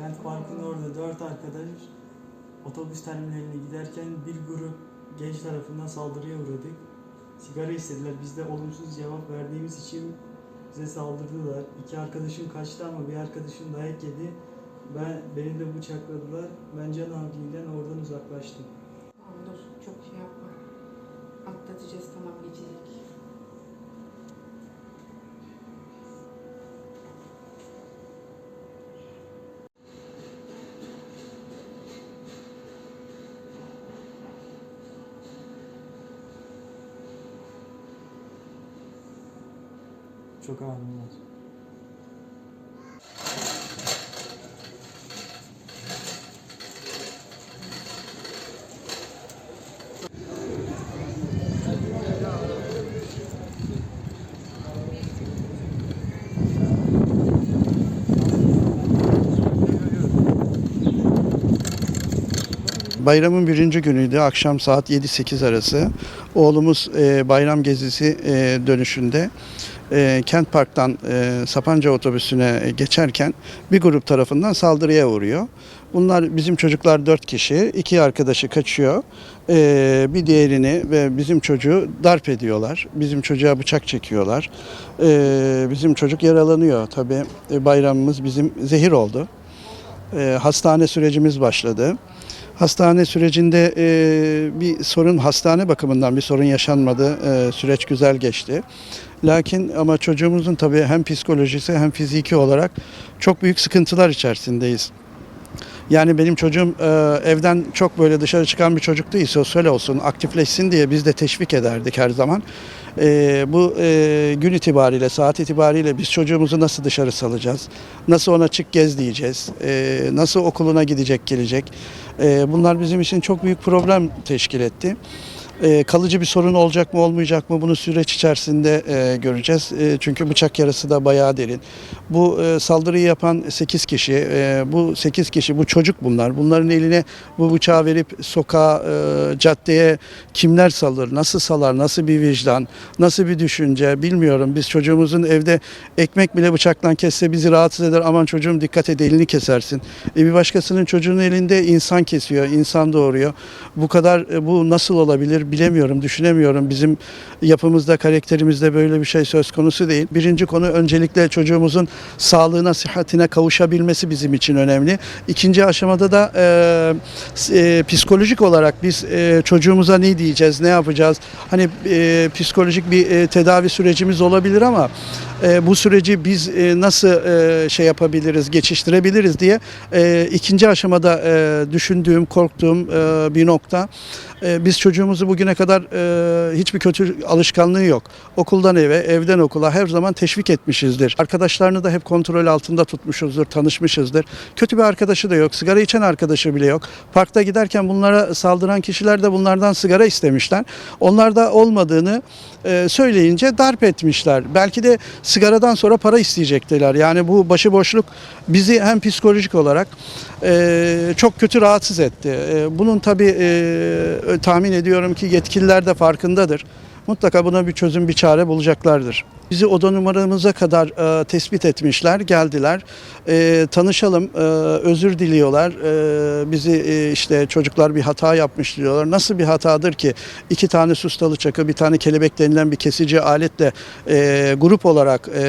Kent Parkı'nın orada dört arkadaş otobüs terminaline giderken bir grup genç tarafından saldırıya uğradık. Sigara istediler. Biz de olumsuz cevap verdiğimiz için bize saldırdılar. İki arkadaşım kaçtı ama bir arkadaşım dayak yedi. Ben, beni de bıçakladılar. Ben can havliyle oradan uzaklaştım. Tamam dur çok şey yapma. Atlatacağız tamam geçecek. Çok var. Bayramın birinci günüydü. Akşam saat 7-8 arası. Oğlumuz e, bayram gezisi e, dönüşünde e, Kent Park'tan e, Sapanca otobüsüne geçerken bir grup tarafından saldırıya uğruyor. Bunlar bizim çocuklar dört kişi. iki arkadaşı kaçıyor. E, bir diğerini ve bizim çocuğu darp ediyorlar. Bizim çocuğa bıçak çekiyorlar. E, bizim çocuk yaralanıyor. Tabii e, bayramımız bizim zehir oldu. E, hastane sürecimiz başladı. Hastane sürecinde e, bir sorun hastane bakımından bir sorun yaşanmadı. E, süreç güzel geçti. Lakin ama çocuğumuzun tabii hem psikolojisi hem fiziki olarak çok büyük sıkıntılar içerisindeyiz. Yani benim çocuğum e, evden çok böyle dışarı çıkan bir çocuk değil, sosyal olsun, aktifleşsin diye biz de teşvik ederdik her zaman. E, bu e, gün itibariyle, saat itibariyle biz çocuğumuzu nasıl dışarı salacağız? Nasıl ona çık gez diyeceğiz? E, nasıl okuluna gidecek, gelecek? E, bunlar bizim için çok büyük problem teşkil etti. E, kalıcı bir sorun olacak mı olmayacak mı bunu süreç içerisinde e, göreceğiz. E, çünkü bıçak yarası da bayağı derin. Bu e, saldırıyı yapan 8 kişi, bu 8 kişi bu çocuk bunlar. Bunların eline bu bıçağı verip sokağa, caddeye kimler salır, nasıl salar, nasıl bir vicdan, nasıl bir düşünce bilmiyorum. Biz çocuğumuzun evde ekmek bile bıçaktan kesse bizi rahatsız eder. Aman çocuğum dikkat et elini kesersin. Bir başkasının çocuğunun elinde insan kesiyor, insan doğuruyor. Bu kadar bu nasıl olabilir bilemiyorum, düşünemiyorum. Bizim yapımızda, karakterimizde böyle bir şey söz konusu değil. Birinci konu öncelikle çocuğumuzun sağlığına, sıhhatine kavuşabilmesi bizim için önemli. İkinci aşamada da e, e, psikolojik olarak biz e, çocuğumuza ne diyeceğiz, ne yapacağız? Hani e, psikolojik bir e, tedavi sürecimiz olabilir ama e, bu süreci biz e, nasıl e, şey yapabiliriz, geçiştirebiliriz diye e, ikinci aşamada e, düşündüğüm, korktuğum e, bir nokta. E, biz çocuğumuzu bugüne kadar e, hiçbir kötü alışkanlığı yok. Okuldan eve, evden okula her zaman teşvik etmişizdir. Arkadaşlarını da hep kontrol altında tutmuşuzdur, tanışmışızdır. Kötü bir arkadaşı da yok, sigara içen arkadaşı bile yok. Parkta giderken bunlara saldıran kişiler de bunlardan sigara istemişler. Onlar da olmadığını e, söyleyince darp etmişler. Belki de sigaradan sonra para isteyecektiler. Yani bu başıboşluk bizi hem psikolojik olarak e, çok kötü rahatsız etti. Bunun tabii tahmin ediyorum ki yetkililer de farkındadır. Mutlaka buna bir çözüm, bir çare bulacaklardır. Bizi oda numaramıza kadar e, tespit etmişler, geldiler. E, tanışalım, e, özür diliyorlar. E, bizi e, işte çocuklar bir hata yapmış diyorlar. Nasıl bir hatadır ki iki tane sustalı çakı, bir tane kelebek denilen bir kesici aletle e, grup olarak e,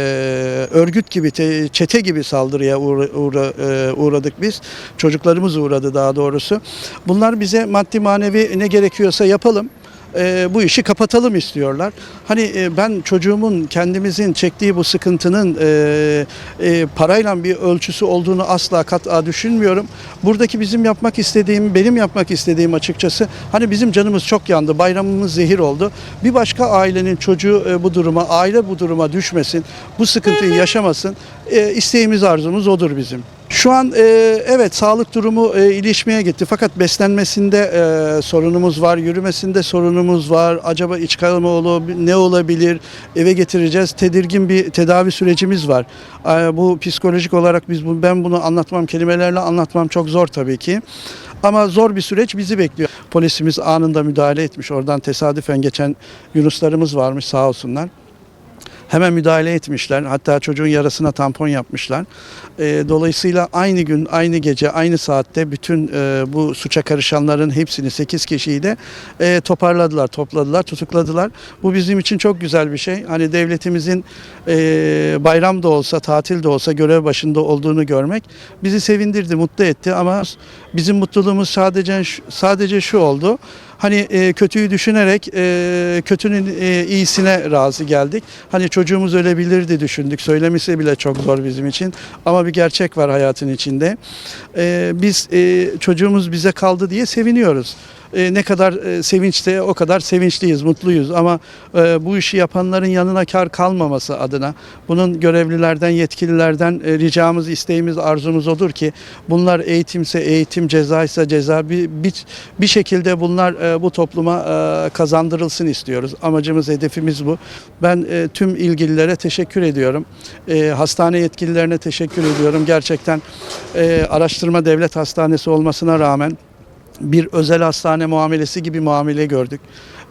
örgüt gibi, te- çete gibi saldırıya uğra- uğra- e, uğradık biz. Çocuklarımız uğradı daha doğrusu. Bunlar bize maddi manevi ne gerekiyorsa yapalım e, bu işi kapatalım istiyorlar. Hani e, ben çocuğumun kendimizin çektiği bu sıkıntının e, e, parayla bir ölçüsü olduğunu asla kat'a düşünmüyorum. Buradaki bizim yapmak istediğim, benim yapmak istediğim açıkçası hani bizim canımız çok yandı, bayramımız zehir oldu. Bir başka ailenin çocuğu e, bu duruma, aile bu duruma düşmesin, bu sıkıntıyı yaşamasın. E, isteğimiz, arzumuz odur bizim. Şu an e, evet sağlık durumu e, iyileşmeye gitti fakat beslenmesinde e, sorunumuz var, yürümesinde sorunumuz var. Acaba iç kanama olu- ne olabilir? Eve getireceğiz. Tedirgin bir tedavi sürecimiz var. E, bu psikolojik olarak biz bu, ben bunu anlatmam kelimelerle anlatmam çok zor tabii ki. Ama zor bir süreç bizi bekliyor. Polisimiz anında müdahale etmiş. Oradan tesadüfen geçen Yunuslarımız varmış sağ olsunlar Hemen müdahale etmişler. Hatta çocuğun yarasına tampon yapmışlar. E, dolayısıyla aynı gün, aynı gece, aynı saatte bütün e, bu suça karışanların hepsini 8 kişiyi de e, toparladılar, topladılar, tutukladılar. Bu bizim için çok güzel bir şey. Hani devletimizin e, bayram da olsa, tatil de olsa görev başında olduğunu görmek bizi sevindirdi, mutlu etti ama bizim mutluluğumuz sadece sadece şu oldu. Hani e, kötüyü düşünerek e, kötünün e, iyisine razı geldik. Hani çocuğumuz ölebilirdi düşündük. Söylemesi bile çok zor bizim için. Ama bir gerçek var hayatın içinde. E, biz e, çocuğumuz bize kaldı diye seviniyoruz. E, ne kadar e, sevinçte o kadar sevinçliyiz, mutluyuz. Ama e, bu işi yapanların yanına kar kalmaması adına bunun görevlilerden, yetkililerden e, ricamız, isteğimiz, arzumuz odur ki bunlar eğitimse eğitim, cezaysa ceza bir, bir, bir şekilde bunlar e, bu topluma e, kazandırılsın istiyoruz. Amacımız, hedefimiz bu. Ben e, tüm ilgililere teşekkür ediyorum. E, hastane yetkililerine teşekkür ediyorum. Gerçekten e, araştırma devlet hastanesi olmasına rağmen bir özel hastane muamelesi gibi muamele gördük.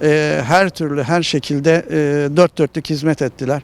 Ee, her türlü her şekilde e, dört dörtlük hizmet ettiler.